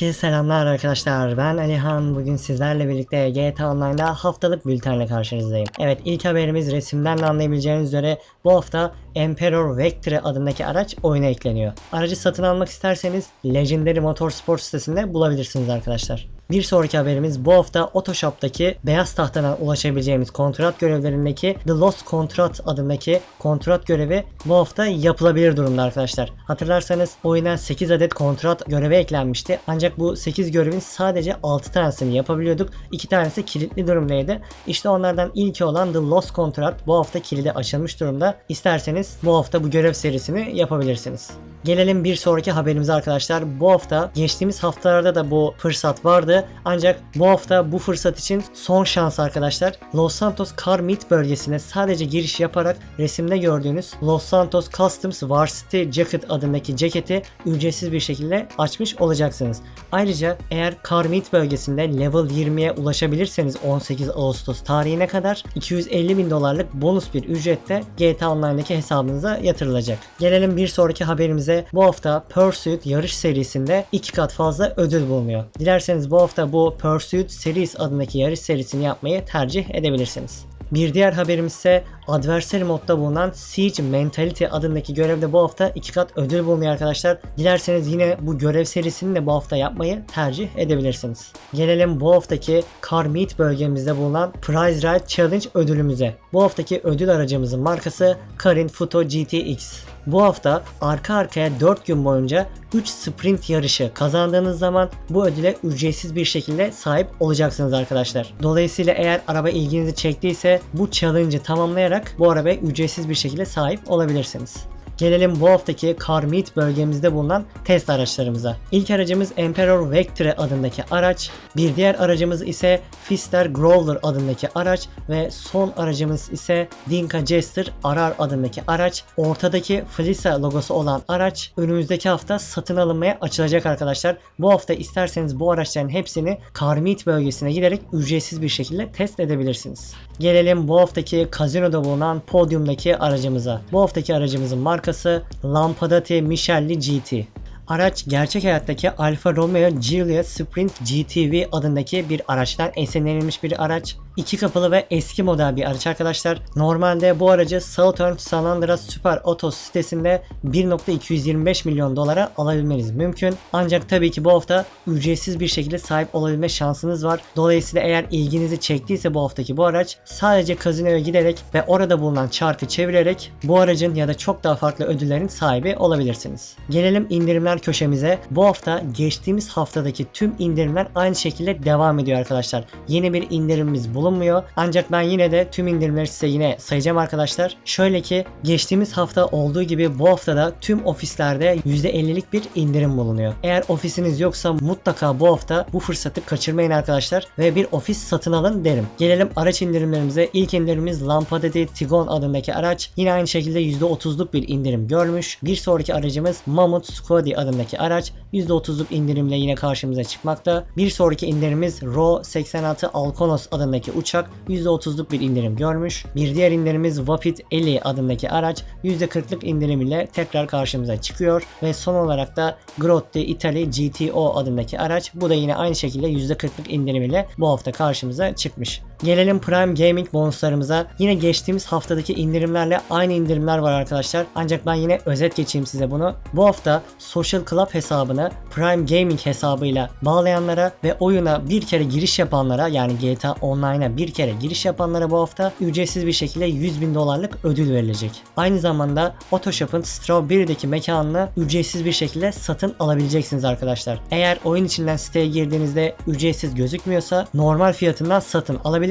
Herkese selamlar arkadaşlar. Ben Alihan. Bugün sizlerle birlikte GTA Online'da haftalık bültenle karşınızdayım. Evet ilk haberimiz resimden de anlayabileceğiniz üzere bu hafta Emperor Vectre adındaki araç oyuna ekleniyor. Aracı satın almak isterseniz Legendary Motorsport sitesinde bulabilirsiniz arkadaşlar. Bir sonraki haberimiz bu hafta Otoshop'taki beyaz tahtadan ulaşabileceğimiz kontrat görevlerindeki The Lost Contract adındaki kontrat görevi bu hafta yapılabilir durumda arkadaşlar. Hatırlarsanız oyuna 8 adet kontrat görevi eklenmişti. Ancak bu 8 görevin sadece 6 tanesini yapabiliyorduk. 2 tanesi kilitli durumdaydı. İşte onlardan ilki olan The Lost Contract bu hafta kilidi açılmış durumda. İsterseniz bu hafta bu görev serisini yapabilirsiniz. Gelelim bir sonraki haberimize arkadaşlar. Bu hafta geçtiğimiz haftalarda da bu fırsat vardı. Ancak bu hafta bu fırsat için son şans arkadaşlar. Los Santos Car Meet bölgesine sadece giriş yaparak resimde gördüğünüz Los Santos Customs Varsity Jacket adındaki ceketi ücretsiz bir şekilde açmış olacaksınız. Ayrıca eğer Car Meet bölgesinde level 20'ye ulaşabilirseniz 18 Ağustos tarihine kadar 250 bin dolarlık bonus bir ücrette GTA Online'daki hesabınıza yatırılacak. Gelelim bir sonraki haberimize. Bu hafta Pursuit yarış serisinde iki kat fazla ödül bulunuyor. Dilerseniz bu hafta bu Pursuit Series adındaki yarış serisini yapmayı tercih edebilirsiniz. Bir diğer haberimiz ise Adversary modda bulunan Siege Mentality adındaki görevde bu hafta iki kat ödül bulunuyor arkadaşlar. Dilerseniz yine bu görev serisini de bu hafta yapmayı tercih edebilirsiniz. Gelelim bu haftaki Car Meet bölgemizde bulunan Prize Ride Challenge ödülümüze. Bu haftaki ödül aracımızın markası Karin Futo GTX. Bu hafta arka arkaya 4 gün boyunca 3 sprint yarışı kazandığınız zaman bu ödüle ücretsiz bir şekilde sahip olacaksınız arkadaşlar. Dolayısıyla eğer araba ilginizi çektiyse bu challenge'ı tamamlayarak bu arabaya ücretsiz bir şekilde sahip olabilirsiniz. Gelelim bu haftaki Car Meet bölgemizde bulunan test araçlarımıza. İlk aracımız Emperor Vectre adındaki araç, bir diğer aracımız ise Fister Growler adındaki araç ve son aracımız ise Dinka Jester Arar adındaki araç. Ortadaki Flisa logosu olan araç önümüzdeki hafta satın alınmaya açılacak arkadaşlar. Bu hafta isterseniz bu araçların hepsini Car Meet bölgesine giderek ücretsiz bir şekilde test edebilirsiniz. Gelelim bu haftaki kazinoda bulunan podyumdaki aracımıza. Bu haftaki aracımızın markası Lampadati Michelli GT. Araç gerçek hayattaki Alfa Romeo Giulia Sprint GTV adındaki bir araçtan esinlenilmiş bir araç. İki kapılı ve eski model bir araç arkadaşlar. Normalde bu aracı Southern San Andreas Super Autos sitesinde 1.225 milyon dolara alabilmeniz mümkün. Ancak tabii ki bu hafta ücretsiz bir şekilde sahip olabilme şansınız var. Dolayısıyla eğer ilginizi çektiyse bu haftaki bu araç sadece kazinoya giderek ve orada bulunan çarkı çevirerek bu aracın ya da çok daha farklı ödüllerin sahibi olabilirsiniz. Gelelim indirimler köşemize. Bu hafta geçtiğimiz haftadaki tüm indirimler aynı şekilde devam ediyor arkadaşlar. Yeni bir indirimimiz bulunmuyor. Ancak ben yine de tüm indirimleri size yine sayacağım arkadaşlar. Şöyle ki geçtiğimiz hafta olduğu gibi bu haftada tüm ofislerde %50'lik bir indirim bulunuyor. Eğer ofisiniz yoksa mutlaka bu hafta bu fırsatı kaçırmayın arkadaşlar ve bir ofis satın alın derim. Gelelim araç indirimlerimize. İlk indirimimiz Lampadati Tigon adındaki araç. Yine aynı şekilde %30'luk bir indirim görmüş. Bir sonraki aracımız Mammoth Squadi adındaki araç %30'luk indirimle yine karşımıza çıkmakta. Bir sonraki indirimimiz Ro 86 Alkonos adındaki uçak %30'luk bir indirim görmüş. Bir diğer indirimimiz Vapid 50 adındaki araç %40'lık indirim ile tekrar karşımıza çıkıyor ve son olarak da Grotti Italy GTO adındaki araç bu da yine aynı şekilde %40'lık indirim ile bu hafta karşımıza çıkmış. Gelelim Prime Gaming bonuslarımıza. Yine geçtiğimiz haftadaki indirimlerle aynı indirimler var arkadaşlar. Ancak ben yine özet geçeyim size bunu. Bu hafta Social Club hesabını Prime Gaming hesabıyla bağlayanlara ve oyuna bir kere giriş yapanlara yani GTA Online'a bir kere giriş yapanlara bu hafta ücretsiz bir şekilde 100 bin dolarlık ödül verilecek. Aynı zamanda Otoshop'un Strawberry'deki mekanını ücretsiz bir şekilde satın alabileceksiniz arkadaşlar. Eğer oyun içinden siteye girdiğinizde ücretsiz gözükmüyorsa normal fiyatından satın alabilirsiniz.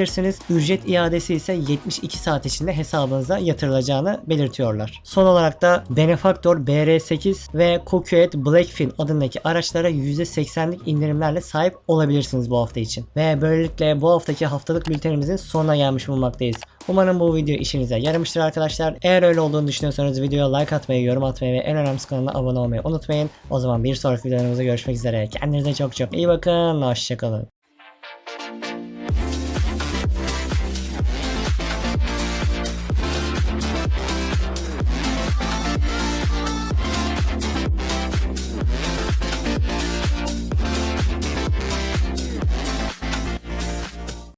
Ücret iadesi ise 72 saat içinde hesabınıza yatırılacağını belirtiyorlar. Son olarak da Benefactor BR8 ve Coquette Blackfin adındaki araçlara %80'lik indirimlerle sahip olabilirsiniz bu hafta için. Ve böylelikle bu haftaki haftalık bültenimizin sonuna gelmiş bulunmaktayız. Umarım bu video işinize yaramıştır arkadaşlar. Eğer öyle olduğunu düşünüyorsanız videoya like atmayı, yorum atmayı ve en önemlisi kanalına abone olmayı unutmayın. O zaman bir sonraki videomuzda görüşmek üzere. Kendinize çok çok iyi bakın. Hoşçakalın.